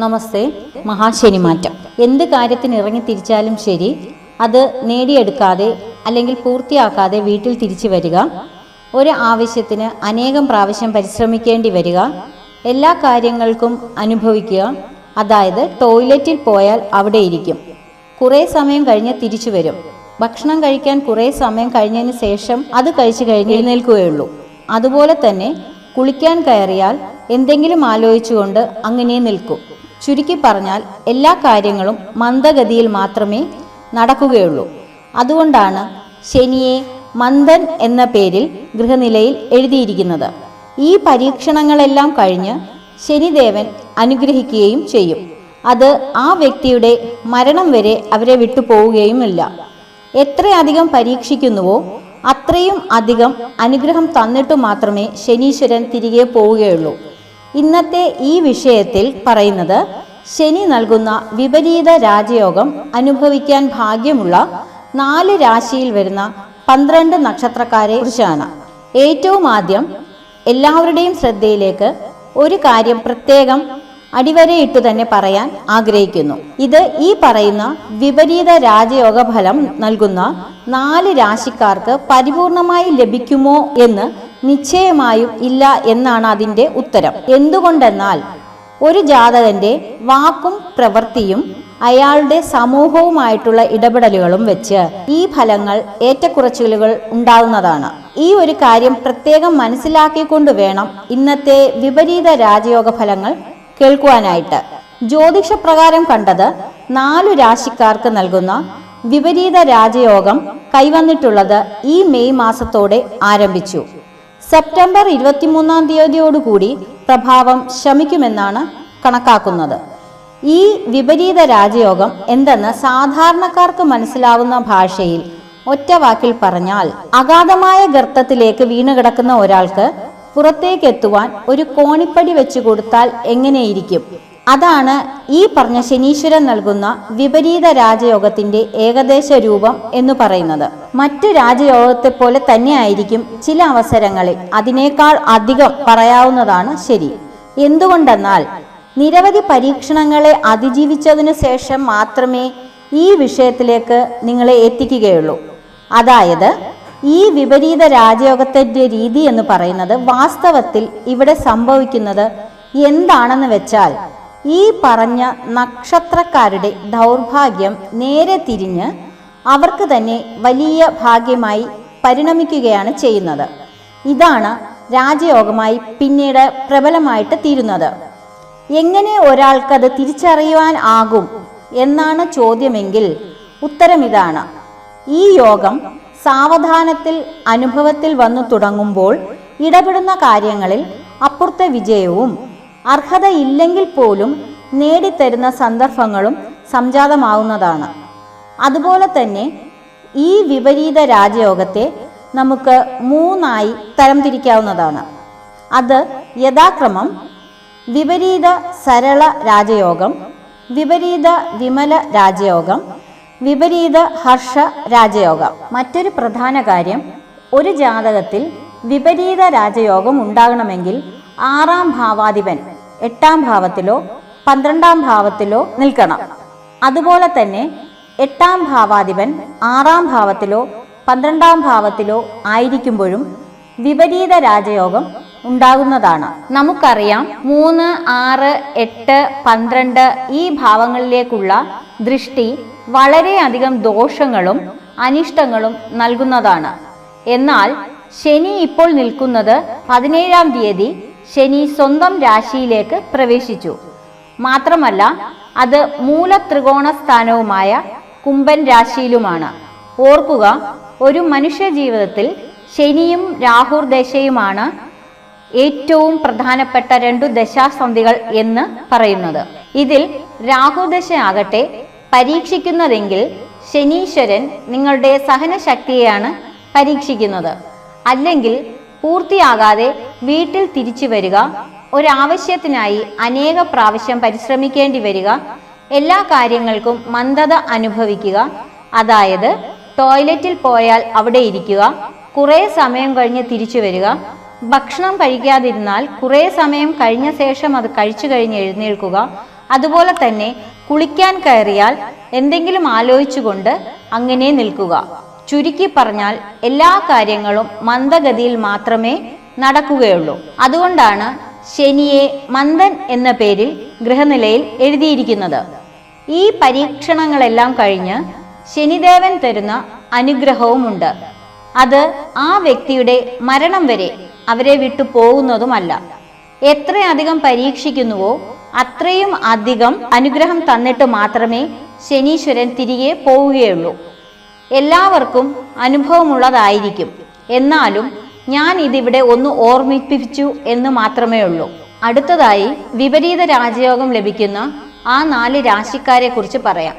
നമസ്തേ മഹാശനിമാറ്റം. എന്ത് കാര്യത്തിന് ഇറങ്ങി തിരിച്ചാലും ശരി അത് നേടിയെടുക്കാതെ അല്ലെങ്കിൽ പൂർത്തിയാക്കാതെ വീട്ടിൽ തിരിച്ചു വരിക ഒരു ആവശ്യത്തിന് അനേകം പ്രാവശ്യം പരിശ്രമിക്കേണ്ടി വരിക എല്ലാ കാര്യങ്ങൾക്കും അനുഭവിക്കുക അതായത് ടോയ്ലറ്റിൽ പോയാൽ അവിടെ ഇരിക്കും. കുറേ സമയം കഴിഞ്ഞ് തിരിച്ചു വരും. ഭക്ഷണം കഴിക്കാൻ കുറേ സമയം കഴിഞ്ഞതിന് ശേഷം അത് കഴിച്ചു കഴിഞ്ഞ് എഴുന്നേൽക്കുകയുള്ളൂ. അതുപോലെ തന്നെ കുളിക്കാൻ കയറിയാൽ എന്തെങ്കിലും ആലോചിച്ചുകൊണ്ട് അങ്ങനെ നിൽക്കും. ചുരുക്കി പറഞ്ഞാൽ എല്ലാ കാര്യങ്ങളും മന്ദഗതിയിൽ മാത്രമേ നടക്കുകയുള്ളൂ. അതുകൊണ്ടാണ് ശനിയെ മന്ദൻ എന്ന പേരിൽ ഗൃഹനിലയിൽ എഴുതിയിരിക്കുന്നത്. ഈ പരീക്ഷണങ്ങളെല്ലാം കഴിഞ്ഞ് ശനിദേവൻ അനുഗ്രഹിക്കുകയും ചെയ്യും. അത് ആ വ്യക്തിയുടെ മരണം വരെ അവരെ വിട്ടുപോവുകയുമില്ല. എത്രയധികം പരീക്ഷിക്കുന്നുവോ അത്രയും അധികം അനുഗ്രഹം തന്നിട്ടു മാത്രമേ ശനീശ്വരൻ തിരികെ പോവുകയുള്ളൂ. ഇന്നത്തെ ഈ വിഷയത്തിൽ പറയുന്നത് ശനി നൽകുന്ന വിപരീത രാജയോഗം അനുഭവിക്കാൻ ഭാഗ്യമുള്ള നാല് രാശിയിൽ വരുന്ന പന്ത്രണ്ട് നക്ഷത്രക്കാരെ കുറിച്ചാണ്. ഏറ്റവും ആദ്യം എല്ലാവരുടെയും ശ്രദ്ധയിലേക്ക് ഒരു കാര്യം പ്രത്യേകം അടിവരയിട്ടു തന്നെ പറയാൻ ആഗ്രഹിക്കുന്നു. ഇത് ഈ പറയുന്ന വിപരീത രാജയോഗ ഫലം നൽകുന്ന നാല് രാശിക്കാർക്ക് പരിപൂർണമായി ലഭിക്കുമോ എന്ന് നിശ്ചയമായും ഇല്ല എന്നാണ് അതിന്റെ ഉത്തരം. എന്തുകൊണ്ടെന്നാൽ ഒരു ജാതകന്റെ വാക്കും പ്രവൃത്തിയും അയാളുടെ സമൂഹവുമായിട്ടുള്ള ഇടപെടലുകളും വെച്ച് ഈ ഫലങ്ങൾ ഏറ്റക്കുറച്ചിലുകൾ ഉണ്ടാകുന്നതാണ് ഈ ഒരു കാര്യം പ്രത്യേകം മനസ്സിലാക്കിക്കൊണ്ട് വേണം ഇന്നത്തെ വിപരീത രാജയോഗ ഫലങ്ങൾ കേൾക്കുവാനായിട്ട്. ജ്യോതിഷ പ്രകാരം കണ്ടത് നാലു രാശിക്കാർക്ക് നൽകുന്ന വിപരീത രാജയോഗം കൈവന്നിട്ടുള്ളത് ഈ മെയ് മാസത്തോടെ ആരംഭിച്ചു. സെപ്റ്റംബർ ഇരുപത്തിമൂന്നാം തീയതിയോടുകൂടി പ്രഭാവം ശമിക്കുമെന്നാണ് കണക്കാക്കുന്നത്. ഈ വിപരീത രാജയോഗം എന്തെന്ന് സാധാരണക്കാർക്ക് മനസ്സിലാവുന്ന ഭാഷയിൽ ഒറ്റ വാക്കിൽ പറഞ്ഞാൽ അഗാധമായ ഗർത്തത്തിലേക്ക് വീണ് കിടക്കുന്ന ഒരാൾക്ക് പുറത്തേക്കെത്തുവാൻ ഒരു കോണിപ്പടി വെച്ചു കൊടുത്താൽ എങ്ങനെയിരിക്കും? അതാണ് ഈ പറഞ്ഞ ശനീശ്വരൻ നൽകുന്ന വിപരീത രാജയോഗത്തിന്റെ ഏകദേശ രൂപം എന്ന് പറയുന്നത്. മറ്റു രാജയോഗത്തെ പോലെ തന്നെയായിരിക്കും ചില അവസരങ്ങളിൽ അതിനേക്കാൾ അധികം പറയാവുന്നതാണ് ശരി. എന്തുകൊണ്ടെന്നാൽ നിരവധി പരീക്ഷണങ്ങളെ അതിജീവിച്ചതിനു ശേഷം മാത്രമേ ഈ വിഷയത്തിലേക്ക് നിങ്ങളെ എത്തിക്കുകയുള്ളൂ. അതായത് ഈ വിപരീത രാജയോഗത്തിന്റെ രീതി എന്ന് പറയുന്നത് വാസ്തവത്തിൽ ഇവിടെ സംഭവിക്കുന്നത് എന്താണെന്ന് വെച്ചാൽ ഈ പറഞ്ഞ നക്ഷത്രക്കാരുടെ ദൗർഭാഗ്യം നേരെ തിരിഞ്ഞ് അവർക്ക് തന്നെ വലിയ ഭാഗ്യമായി പരിണമിക്കുകയാണ് ചെയ്യുന്നത്. ഇതാണ് രാജയോഗമായി പിന്നീട് പ്രബലമായിട്ട് തീരുന്നത്. എങ്ങനെ ഒരാൾക്കത് തിരിച്ചറിയുവാൻ ആകും എന്നാണ് ചോദ്യമെങ്കിൽ ഉത്തരം ഇതാണ്. ഈ യോഗം സാവധാനത്തിൽ അനുഭവത്തിൽ വന്നു തുടങ്ങുമ്പോൾ ഇടപെടുന്ന കാര്യങ്ങളിൽ അപ്പുറത്തെ വിജയവും അർഹതയില്ലെങ്കിൽ പോലും നേടിത്തരുന്ന സന്ദർഭങ്ങളും സംജാതമാവുന്നതാണ്. അതുപോലെ തന്നെ ഈ വിപരീത രാജയോഗത്തെ നമുക്ക് മൂന്നായി തരംതിരിക്കാവുന്നതാണ്. അത് യഥാക്രമം വിപരീത സരള രാജയോഗം വിപരീത വിമല രാജയോഗം വിപരീത ഹർഷ രാജയോഗം. മറ്റൊരു പ്രധാന കാര്യം ഒരു ജാതകത്തിൽ വിപരീത രാജയോഗം ഉണ്ടാകണമെങ്കിൽ ആറാം ഭാവാധിപൻ എട്ടാം ഭാവത്തിലോ പന്ത്രണ്ടാം ഭാവത്തിലോ നിൽക്കണം. അതുപോലെ തന്നെ എട്ടാം ഭാവാധിപൻ ആറാം ഭാവത്തിലോ പന്ത്രണ്ടാം ഭാവത്തിലോ ആയിരിക്കുമ്പോഴും വിപരീത രാജയോഗം ഉണ്ടാകുന്നതാണ്. നമുക്കറിയാം മൂന്ന് ആറ് എട്ട് പന്ത്രണ്ട് ഈ ഭാവങ്ങളിലേക്കുള്ള ദൃഷ്ടി വളരെയധികം ദോഷങ്ങളും അനിഷ്ടങ്ങളും നൽകുന്നതാണ്. എന്നാൽ ശനി ഇപ്പോൾ നിൽക്കുന്നത് പതിനേഴാം തീയതി ശനി സ്വന്തം രാശിയിലേക്ക് പ്രവേശിച്ചു. മാത്രമല്ല അത് മൂലത്രികോണ സ്ഥാനവുമായ കുംഭൻ രാശിയിലുമാണ്. ഓർക്കുക ഒരു മനുഷ്യ ജീവിതത്തിൽ ശനിയും രാഹുർ ദശയുമാണ് ഏറ്റവും പ്രധാനപ്പെട്ട രണ്ടു ദശാസന്ധികൾ എന്ന് പറയുന്നത്. ഇതിൽ രാഹുദശ ആകട്ടെ പരീക്ഷിക്കുന്നതെങ്കിൽ ശനീശ്വരൻ നിങ്ങളുടെ സഹനശക്തിയെയാണ് പരീക്ഷിക്കുന്നത്. അല്ലെങ്കിൽ പൂർത്തിയാകാതെ വീട്ടിൽ തിരിച്ചു വരിക ഒരാവശ്യത്തിനായി അനേക പ്രാവശ്യം പരിശ്രമിക്കേണ്ടി വരിക എല്ലാ കാര്യങ്ങൾക്കും മന്ദത അനുഭവിക്കുക അതായത് ടോയ്ലറ്റിൽ പോയാൽ അവിടെ ഇരിക്കുക കുറേ സമയം കഴിഞ്ഞ് തിരിച്ചു വരിക ഭക്ഷണം കഴിക്കാതിരുന്നാൽ കുറേ സമയം കഴിഞ്ഞ ശേഷം അത് കഴിച്ചു കഴിഞ്ഞ് എഴുന്നേൽക്കുക അതുപോലെ തന്നെ കുളിക്കാൻ കയറിയാൽ എന്തെങ്കിലും ആലോചിച്ചുകൊണ്ട് അങ്ങനെ നിൽക്കുക. ചുരുക്കി പറഞ്ഞാൽ എല്ലാ കാര്യങ്ങളും മന്ദഗതിയിൽ മാത്രമേ നടക്കുകയുള്ളൂ. അതുകൊണ്ടാണ് ശനിയെ മന്ദൻ എന്ന പേരിൽ ഗൃഹനിലയിൽ എഴുതിയിരിക്കുന്നത്. ഈ പരീക്ഷണങ്ങളെല്ലാം കഴിഞ്ഞ് ശനിദേവൻ തരുന്ന അനുഗ്രഹവുമുണ്ട് അത് ആ വ്യക്തിയുടെ മരണം വരെ അവരെ വിട്ടു പോകുന്നതുമല്ല. എത്രയധികം പരീക്ഷിക്കുന്നുവോ അത്രയും അധികം അനുഗ്രഹം തന്നിട്ട് മാത്രമേ ശനീശ്വരൻ തിരികെ പോവുകയുള്ളൂ. എല്ലാവർക്കും അനുഭവമുള്ളതായിരിക്കും. എന്നാലും ഞാൻ ഇതിവിടെ ഒന്ന് ഓർമ്മിപ്പിച്ചു എന്ന് മാത്രമേ ഉള്ളൂ. അടുത്തതായി വിപരീത രാജയോഗം ലഭിക്കുന്ന ആ നാല് രാശിക്കാരെ കുറിച്ച് പറയാം.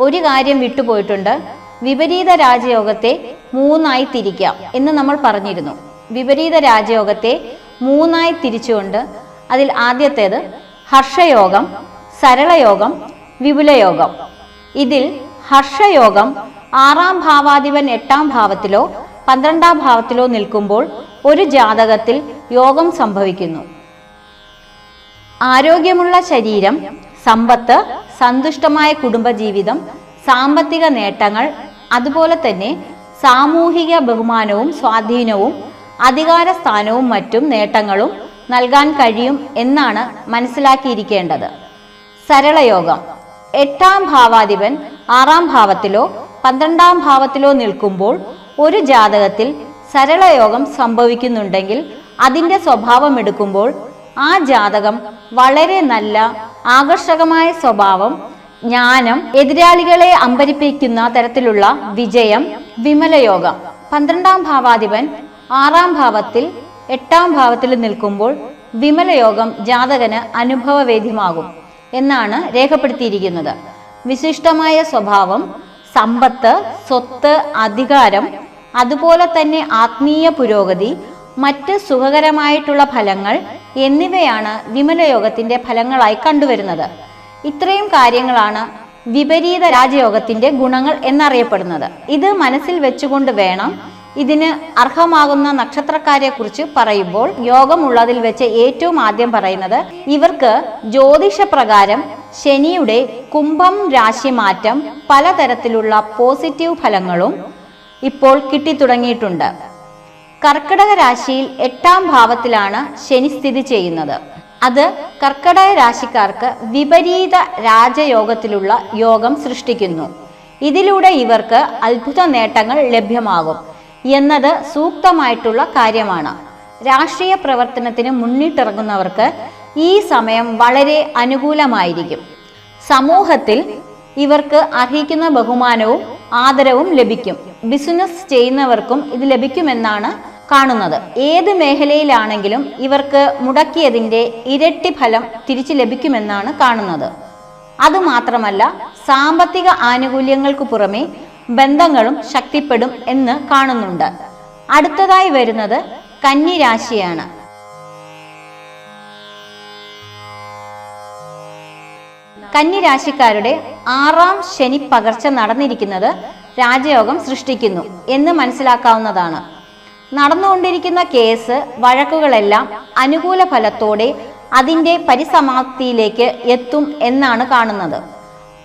ഒരു കാര്യം വിട്ടുപോയിട്ടുണ്ട്. വിപരീത രാജയോഗത്തെ മൂന്നായി തിരിക്കാം എന്ന് നമ്മൾ പറഞ്ഞിരുന്നു. വിപരീത രാജയോഗത്തെ മൂന്നായി തിരിച്ചുകൊണ്ട് അതിൽ ആദ്യത്തേത് ഹർഷയോഗം സരളയോഗം വിപുലയോഗം. ഇതിൽ ഹർഷയോഗം ആറാം ഭാവാധിപൻ എട്ടാം ഭാവത്തിലോ പന്ത്രണ്ടാം ഭാവത്തിലോ നിൽക്കുമ്പോൾ ഒരു ജാതകത്തിൽ യോഗം സംഭവിക്കുന്നു. ആരോഗ്യമുള്ള ശരീരം സമ്പത്ത് സന്തുഷ്ടമായ കുടുംബജീവിതം സാമ്പത്തിക നേട്ടങ്ങൾ അതുപോലെ തന്നെ സാമൂഹിക ബഹുമാനവും സ്വാധീനവും അധികാര സ്ഥാനവും മറ്റും നേട്ടങ്ങളും നൽകാൻ കഴിയും എന്നാണ് മനസ്സിലാക്കിയിരിക്കേണ്ടത്. സരളയോഗം. എട്ടാം ഭാവാധിപൻ ആറാം ഭാവത്തിലോ പന്ത്രണ്ടാം ഭാവത്തിലോ നിൽക്കുമ്പോൾ ഒരു ജാതകത്തിൽ സരളയോഗം സംഭവിക്കുന്നുണ്ടെങ്കിൽ അതിന്റെ സ്വഭാവം എടുക്കുമ്പോൾ ആ ജാതകം വളരെ നല്ല ആകർഷകമായ സ്വഭാവം ജ്ഞാനം എതിരാളികളെ അമ്പരിപ്പിക്കുന്ന തരത്തിലുള്ള വിജയം വിമലയോഗം. പന്ത്രണ്ടാം ഭാവാധിപൻ ആറാം ഭാവത്തിൽ എട്ടാം ഭാവത്തിൽ നിൽക്കുമ്പോൾ വിമലയോഗം ജാതകന് അനുഭവവേദ്യമാകും എന്നാണ് രേഖപ്പെടുത്തിയിരിക്കുന്നത്. വിശിഷ്ടമായ സ്വഭാവം സമ്പത്ത് സ്വത്ത് അധികാരം അതുപോലെ തന്നെ ആത്മീയ പുരോഗതി മറ്റ് സുഖകരമായിട്ടുള്ള ഫലങ്ങൾ എന്നിവയാണ് വിമലയോഗത്തിന്റെ ഫലങ്ങളായി കണ്ടുവരുന്നത്. ഇത്രയും കാര്യങ്ങളാണ് വിപരീത രാജയോഗത്തിന്റെ ഗുണങ്ങൾ എന്നറിയപ്പെടുന്നത്. ഇത് മനസ്സിൽ വെച്ചുകൊണ്ട് വേണം ഇതിന് അർഹമാകുന്ന നക്ഷത്രക്കാരെ കുറിച്ച് പറയുമ്പോൾ യോഗമുള്ളതിൽ വെച്ച് ഏറ്റവും ആദ്യം പറയുന്നത് ഇവർക്ക് ജ്യോതിഷപ്രകാരം ശനിയുടെ കുംഭം രാശിമാറ്റം പലതരത്തിലുള്ള പോസിറ്റീവ് ഫലങ്ങളും ഇപ്പോൾ കിട്ടിത്തുടങ്ങിയിട്ടുണ്ട്. കർക്കിടക രാശിയിൽ എട്ടാം ഭാവത്തിലാണ് ശനി സ്ഥിതി ചെയ്യുന്നത്. അത് കർക്കിടക രാശിക്കാർക്ക് വിപരീത രാജയോഗത്തിലുള്ള യോഗം സൃഷ്ടിക്കുന്നു. ഇതിലൂടെ ഇവർക്ക് അത്ഭുത നേട്ടങ്ങൾ ലഭ്യമാകും എന്നത് സൂക്തമായിട്ടുള്ള കാര്യമാണ്. രാഷ്ട്രീയ പ്രവർത്തനത്തിന് മുന്നിട്ടിറങ്ങുന്നവർക്ക് ഈ സമയം വളരെ അനുകൂലമായിരിക്കും. സമൂഹത്തിൽ ഇവർക്ക് അർഹിക്കുന്ന ബഹുമാനവും ആദരവും ലഭിക്കും. ബിസിനസ് ചെയ്യുന്നവർക്കും ഇത് ലഭിക്കുമെന്നാണ് കാണുന്നത്. ഏത് മേഖലയിലാണെങ്കിലും ഇവർക്ക് മുടക്കിയതിന്റെ ഇരട്ടി ഫലം തിരിച്ചു ലഭിക്കുമെന്നാണ് കാണുന്നത്. അതുമാത്രമല്ല സാമ്പത്തിക ആനുകൂല്യങ്ങൾക്ക് പുറമെ ബന്ധങ്ങളും ശക്തിപ്പെടും എന്ന് കാണുന്നുണ്ട്. അടുത്തതായി വരുന്നത് കന്നി രാശിയാണ് കന്നി രാശിക്കാരുടെ ആറാം ശനി പകർച്ച നടന്നിരിക്കുന്നത് രാജയോഗം സൃഷ്ടിക്കുന്നു എന്ന് മനസ്സിലാക്കാവുന്നതാണ്. നടന്നുകൊണ്ടിരിക്കുന്ന കേസ് വഴക്കുകളെല്ലാം അനുകൂല ഫലത്തോടെ അതിന്റെ പരിസമാപ്തിയിലേക്ക് എത്തും എന്നാണ് കാണുന്നത്.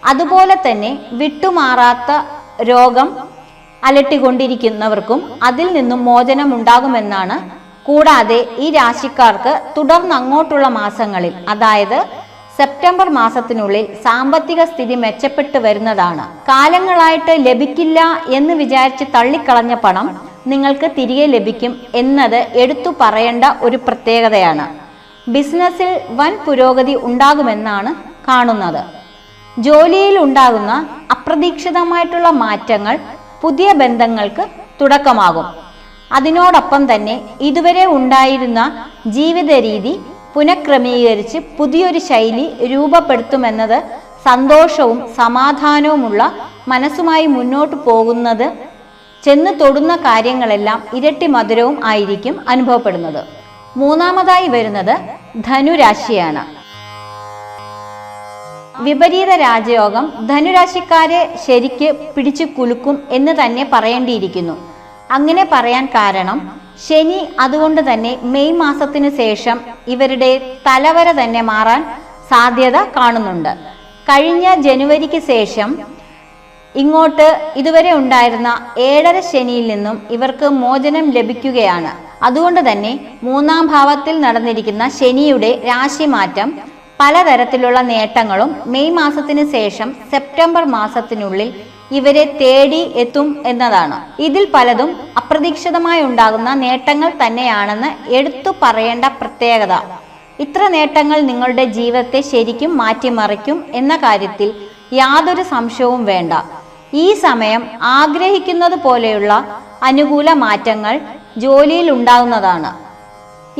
അതുപോലെ തന്നെ വിട്ടുമാറാത്ത രോഗം അലട്ടിക്കൊണ്ടിരിക്കുന്നവർക്കും അതിൽ നിന്നും മോചനം ഉണ്ടാകുമെന്നാണ് കൂടാതെ ഈ രാശിക്കാർക്ക് തുടർന്ന് അങ്ങോട്ടുള്ള മാസങ്ങളിൽ അതായത് സെപ്റ്റംബർ മാസത്തിനുള്ളിൽ സാമ്പത്തിക സ്ഥിതി മെച്ചപ്പെട്ടു വരുന്നതാണ്. കാലങ്ങളായിട്ട് ലഭിക്കില്ല എന്ന് വിചാരിച്ച് തള്ളിക്കളഞ്ഞ പണം നിങ്ങൾക്ക് തിരികെ ലഭിക്കും എന്നത് എടുത്തു പറയേണ്ട ഒരു പ്രത്യേകതയാണ്. ബിസിനസ്സിൽ വൻ പുരോഗതി ഉണ്ടാകുമെന്നാണ് കാണുന്നത്. ജോലിയിൽ ഉണ്ടാകുന്ന അപ്രതീക്ഷിതമായിട്ടുള്ള മാറ്റങ്ങൾ പുതിയ ബന്ധങ്ങൾക്ക് തുടക്കമാകും. അതിനോടൊപ്പം തന്നെ ഇതുവരെ ഉണ്ടായിരുന്ന ജീവിത രീതി പുനഃക്രമീകരിച്ച് പുതിയൊരു ശൈലി രൂപപ്പെടുത്തുമെന്നത് സന്തോഷവും സമാധാനവുമുള്ള മനസ്സുമായി മുന്നോട്ട് പോകുന്നത് ചെന്ന് തൊടുന്ന കാര്യങ്ങളെല്ലാം ഇരട്ടി മധുരവും ആയിരിക്കും അനുഭവപ്പെടുന്നത്. മൂന്നാമതായി വരുന്നത് ധനുരാശിയാണ്. വിപരീത രാജയോഗം ധനുരാശിക്കാരെ ശരിക്ക് പിടിച്ചു കുലുക്കും എന്ന് തന്നെ പറയേണ്ടിയിരിക്കുന്നു. അങ്ങനെ പറയാൻ കാരണം ശനി അതുകൊണ്ട് തന്നെ മെയ് മാസത്തിന് ശേഷം ഇവരുടെ തലവര തന്നെ മാറാൻ സാധ്യത കാണുന്നുണ്ട്. കഴിഞ്ഞ ജനുവരിക്ക് ശേഷം ഇങ്ങോട്ട് ഇതുവരെ ഉണ്ടായിരുന്ന ഏഴര ശനിയിൽ നിന്നും ഇവർക്ക് മോചനം ലഭിക്കുകയാണ്. അതുകൊണ്ട് തന്നെ മൂന്നാം ഭാവത്തിൽ നടന്നിരിക്കുന്ന ശനിയുടെ രാശിമാറ്റം പലതരത്തിലുള്ള നേട്ടങ്ങളും മെയ് മാസത്തിന് ശേഷം സെപ്റ്റംബർ മാസത്തിനുള്ളിൽ ഇവരെ തേടി എത്തും എന്നതാണ്. ഇതിൽ പലതും അപ്രതീക്ഷിതമായി ഉണ്ടാകുന്ന നേട്ടങ്ങൾ തന്നെയാണെന്ന് എടുത്തു പറയേണ്ട പ്രത്യേകത. ഇത്ര നേട്ടങ്ങൾ നിങ്ങളുടെ ജീവിതത്തെ ശരിക്കും മാറ്റിമറിക്കും എന്ന കാര്യത്തിൽ യാതൊരു സംശയവും വേണ്ട. ഈ സമയം ആഗ്രഹിക്കുന്നത് പോലെയുള്ള അനുകൂല മാറ്റങ്ങൾ ജോലിയിൽ ഉണ്ടാകുന്നതാണ്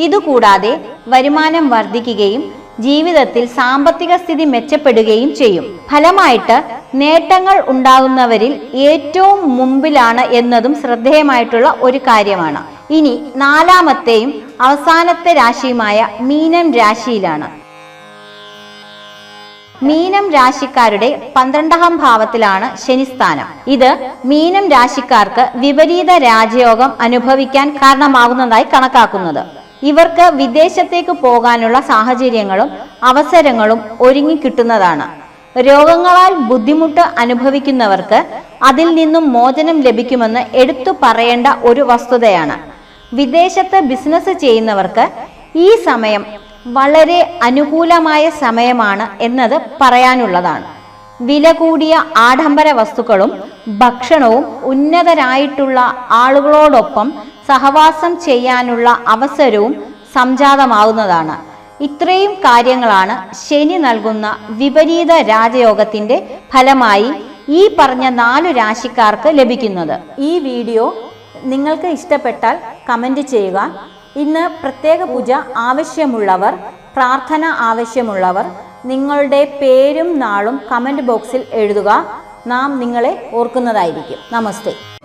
ഇതുകൂടാതെ വരുമാനം വർദ്ധിക്കുകയും ജീവിതത്തിൽ സാമ്പത്തിക സ്ഥിതി മെച്ചപ്പെടുകയും ചെയ്യും. ഫലമായിട്ട് നേട്ടങ്ങൾ ഉണ്ടാകുന്നവരിൽ ഏറ്റവും മുമ്പിലാണ് എന്നതും ശ്രദ്ധേയമായിട്ടുള്ള ഒരു കാര്യമാണ്. ഇനി നാലാമത്തെയും അവസാനത്തെ രാശിയുമായ മീനം രാശിയിലാണ്. മീനം രാശിക്കാരുടെ പന്ത്രണ്ടാം ഭാവത്തിലാണ് ശനിസ്ഥാനം. ഇത് മീനം രാശിക്കാർക്ക് വിപരീത രാജയോഗം അനുഭവിക്കാൻ കാരണമാകുന്നതായി കണക്കാക്കുന്നത്. ഇവർക്ക് വിദേശത്തേക്ക് പോകാനുള്ള സാഹചര്യങ്ങളും അവസരങ്ങളും ഒരുങ്ങിക്കിട്ടുന്നതാണ് രോഗങ്ങളാൽ ബുദ്ധിമുട്ട് അനുഭവിക്കുന്നവർക്ക് അതിൽ നിന്നും മോചനം ലഭിക്കുമെന്ന് എടുത്തു പറയേണ്ട ഒരു വസ്തുതയാണ്. വിദേശത്ത് ബിസിനസ് ചെയ്യുന്നവർക്ക് ഈ സമയം വളരെ അനുകൂലമായ സമയമാണ് എന്നത് പറയാനുള്ളതാണ്. വില കൂടിയ ആഡംബര വസ്തുക്കളും ഭക്ഷണവും ഉന്നതരായിട്ടുള്ള ആളുകളോടൊപ്പം സഹവാസം ചെയ്യാനുള്ള അവസരവും സംജാതമാവുന്നതാണ്. ഇത്രയും കാര്യങ്ങളാണ് ശനി നൽകുന്ന വിപരീത രാജയോഗത്തിന്റെ ഫലമായി ഈ പറഞ്ഞ നാലു രാശിക്കാർക്ക് ലഭിക്കുന്നത്. ഈ വീഡിയോ നിങ്ങൾക്ക് ഇഷ്ടപ്പെട്ടാൽ കമന്റ് ചെയ്യുക. ഇന്ന് പ്രത്യേക പൂജ ആവശ്യമുള്ളവർ പ്രാർത്ഥന ആവശ്യമുള്ളവർ നിങ്ങളുടെ പേരും നാളും കമന്റ് ബോക്സിൽ എഴുതുക. നാം നിങ്ങളെ ഓർക്കുന്നതായിരിക്കും. നമസ്തേ.